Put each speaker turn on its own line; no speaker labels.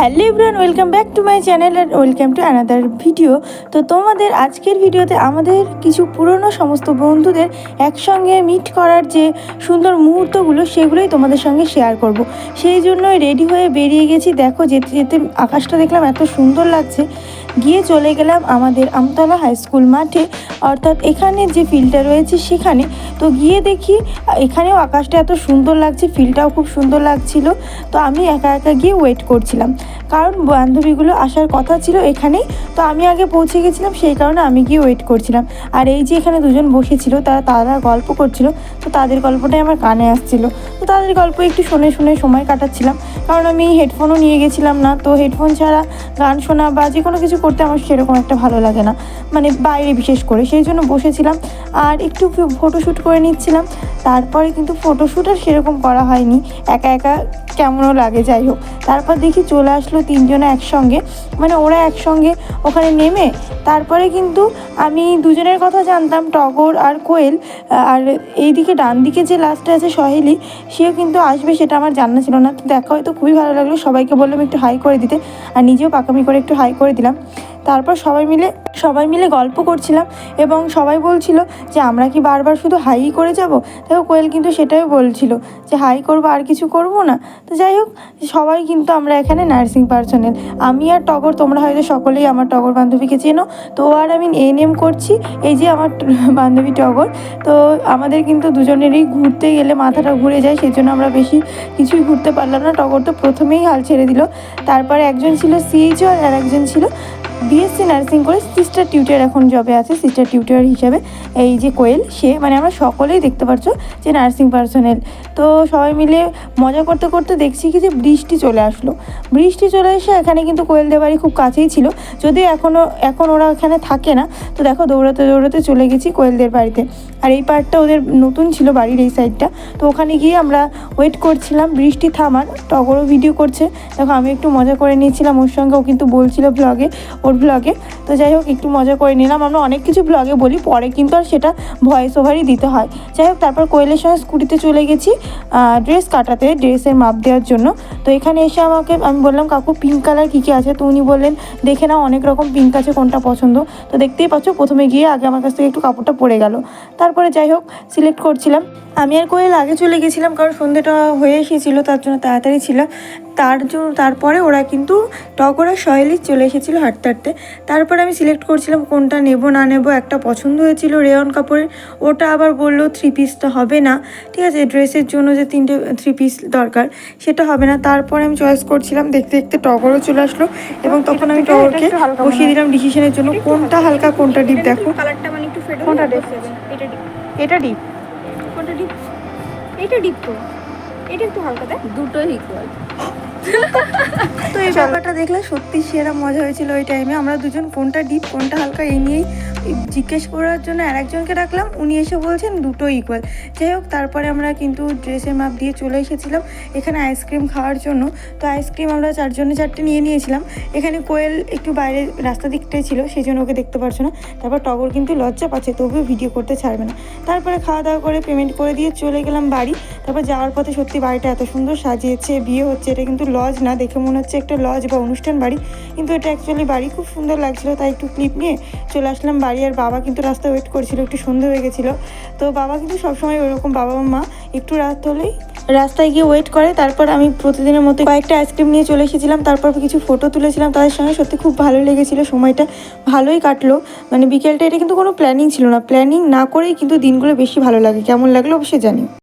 Hello everyone, welcome back to my channel and welcome to another video. তো তোমাদের আজকের ভিডিওতে আমাদের কিছু পুরনো সমস্ত বন্ধুদের একসঙ্গে মিট করার যে সুন্দর মুহূর্তগুলো, সেগুলোই তোমাদের সঙ্গে শেয়ার করব। সেই জন্যই রেডি হয়ে বেরিয়ে গেছি। দেখো, যেতে যেতে আকাশটা দেখলাম এত সুন্দর লাগছে। গিয়ে চলে গেলাম আমাদের আমতলা হাই স্কুল মাঠে। অর্থাৎ এখানে যে ফিল্ডটা রয়েছে সেখানে। তো গিয়ে দেখি, এখানেও আকাশটা এত সুন্দর লাগছে ফিল্ডটাও খুব সুন্দর লাগছিল। তো আমি একা একা গিয়ে ওয়েট করছিলাম। কারণ বান্ধবীগুলো আসার কথা ছিল এখানেই, তো আমি আগে পৌঁছে গেছিলাম, সেই কারণে আমি গিয়ে ওয়েট করছিলাম। আর এই যে এখানে দুজন বসেছিল, তারা তারা গল্প করছিল তো তাদের গল্পটাই আমার কানে আসছিল। তো তাদের গল্প একটু শুনে শুনে সময় কাটাচ্ছিলাম। কারণ আমি হেডফোনও নিয়ে গেছিলাম না। তো হেডফোন ছাড়া গান শোনা বা যে কোনো কিছু করতে আমার সেরকম একটা ভালো লাগে না। মানে বাইরে বিশেষ করে। সেই জন্য বসেছিলাম আর একটু ফটোশ্যুট করে নিচ্ছিলাম। তারপরে কিন্তু ফটোশ্যুট আর সেরকম করা হয়নি। একা একা কেমনও লাগে, যাই হোক। তারপর দেখি চলে আসলো তিনজনে একসঙ্গে। মানে ওরা একসঙ্গে ওখানে নেমে তারপরে কিন্তু আমি দুজনের কথা জানতাম, টগর আর কোয়েল। আর এইদিকে ডান দিকে যে লাস্টে আছে সহেলি, সেও কিন্তু আসবে, সেটা আমার জানা ছিল না। তো দেখা হয়তো খুবই ভালো লাগল। সবাইকে বললাম একটু হাই করে দিতে। আর নিজেও পাকামি করে একটু হাই করে দিলাম। তারপর সবাই মিলে সবাই মিলে গল্প করছিলাম এবং সবাই বলছিল যে, আমরা কি বারবার শুধু হাই করে যাব? দেখো, কোয়েল কিন্তু সেটাই বলছিল যে, হাই করব আর কিছু করব না। তো যাই হোক, সবাই কিন্তু আমরা এখানে নার্সিং পার্সোনেল। আমি আর টগর, তোমরা হয়তো সকলেই আমার টগর বান্ধবীকে চেনো। তো আর আমি এন এম করছি, এই যে আমার বান্ধবী টগর। তো আমাদের কিন্তু দুজনেরই ঘুরতে গেলে মাথাটা ঘুরে যায় সেই জন্য আমরা বেশি কিছুই ঘুরতে পারলাম না। টগর তো প্রথমেই হাল ছেড়ে দিল। তারপরে একজন ছিল সিএইচও আর একজন ছিল বিএসসি নার্সিং করে সিস্টার টিউটার এখন জবে আছে সিস্টার টিউটার হিসাবে। এই যে কোয়েল, সে মানে আমরা সকলেই দেখতে পাচ্ছ যে নার্সিং পার্সোনেল তো সবাই মিলে মজা করতে করতে দেখছি কি যে বৃষ্টি চলে আসলো। বৃষ্টি চলে এসে এখানে কিন্তু কোয়েলদের বাড়ি খুব কাছেই ছিল। যদি এখনও এখন ওরা এখানে থাকে না। তো দেখো দৌড়াতে দৌড়াতে চলে গেছি কোয়েলদের বাড়িতে। আর এই পার্টটা ওদের নতুন ছিল বাড়ির এই সাইডটা তো ওখানে গিয়ে আমরা ওয়েট করছিলাম, বৃষ্টি থামার, টগরও ভিডিও করছে। দেখো, আমি একটু মজা করে নিয়েছিলাম ওর সঙ্গে, ও কিন্তু বলছিল ব্লগে ওর ব্লগে তো যাই হোক, একটু মজা করে নিলাম। আমরা অনেক কিছু ব্লগে বলি, পরে কিন্তু আর সেটা ভয়েস ওভারই দিতে হয়। যাই হোক, তারপর কোয়েলের সঙ্গে স্কুটিতে চলে গেছি ড্রেস কাটাতে ড্রেসের মাপ দেওয়ার জন্য। তো এখানে এসে আমাকে, আমি বললাম, কাকু পিঙ্ক কালার কী কী আছে? তো উনি বললেন, দেখে নাও অনেক রকম পিঙ্ক আছে, কোনটা পছন্দ? তো দেখতেই পাচ্ছ, প্রথমে গিয়ে আগে আমার কাছ থেকে একটু কাপড়টা পরে গেল। তারপরে যাই হোক সিলেক্ট করছিলাম। আমি আর কোয়েল আগে চলে গেছিলাম, কারণ সন্ধ্যেটা হয়ে এসেছিল, তার জন্য তাড়াতাড়ি ছিল। তার জন্য তারপরে ওরা কিন্তু টগরা সয়েলি চলে এসেছিল হাঁটতে হাঁটতে। তারপরে আমি সিলেক্ট করছিলাম কোনটা নেব না নেব একটা পছন্দ হয়েছিল রেয়ন কাপড়ের। ওটা আবার বলল থ্রি পিসটা হবে না। ঠিক আছে ড্রেসের জন্য যে তিনটে থ্রি পিস দরকার সেটা হবে না। তারপরে আমি চয়েস করছিলাম দেখতে দেখতে টগরও চলে আসলো এবং তখন আমি টগরকে বসিয়ে দিলাম ডিসিশনের জন্য। কোনটা হালকা। কোনটা ডিপ দেখো।
কালারটা মানে একটু ফেড
কোনটা
এটা ডিপ
এটা ডিপ
কোনটা ডিপ এটা ডিপ তো। এটা একটু হালকা দেখ।
দুটোই ইকুয়াল
তো এই ব্যাপারটা দেখলে সত্যি সেরা মজা হয়েছিল ওই টাইমে আমরা দুজন কোনটা ডিপ কোনটা হালকা এই নিয়েই জিজ্ঞেস করার জন্য আরেকজনকে ডাকলাম, উনি এসে বলছেন দুটো ইকুয়াল যাই হোক, তারপরে আমরা কিন্তু ড্রেসের মাপ দিয়ে চলে এসেছিলাম এখানে আইসক্রিম খাওয়ার জন্য। তো আইসক্রিম আমরা চারজনে চারটে নিয়ে নিয়েছিলাম। এখানে কোয়েল একটু বাইরে রাস্তা দিকটাই ছিল সেই জন্য ওকে দেখতে পারছ না। তারপর টগর কিন্তু লজ্জা পাচ্ছে, তবুও ভিডিও করতে ছাড়বে না। তারপরে খাওয়া দাওয়া করে পেমেন্ট করে দিয়ে চলে গেলাম বাড়ি। তারপর যাওয়ার পথে সত্যি বাড়িটা এত সুন্দর সাজিয়েছে, বিয়ে হচ্ছে, এটা কিন্তু লজ না, দেখে মনে হচ্ছে একটা লজ বা অনুষ্ঠান বাড়ি। কিন্তু এটা অ্যাকচুয়ালি বাড়ি, খুব সুন্দর লাগছিল, তাই একটু ক্লিপ নিয়ে চলে আসলাম বাড়ি। আর বাবা কিন্তু রাস্তায় ওয়েট করছিল, একটু সন্ধে হয়ে গেছিল। তো বাবা কিন্তু সবসময় ওরকম বাবা মা একটু রাত হলেই রাস্তায় গিয়ে ওয়েট করে। তারপর আমি প্রতিদিনের মতো কয়েকটা আইসক্রিম নিয়ে চলে এসেছিলাম, তারপর কিছু ফটো তুলেছিলাম। তাদের সঙ্গে সত্যি খুব ভালো লেগেছিলো, সময়টা ভালোই কাটলো। মানে বিকেলটা এটা কিন্তু কোনো প্ল্যানিং ছিল না। প্ল্যানিং না করেই কিন্তু দিনগুলো বেশি ভালো লাগে। কেমন লাগল অবশ্যই জানি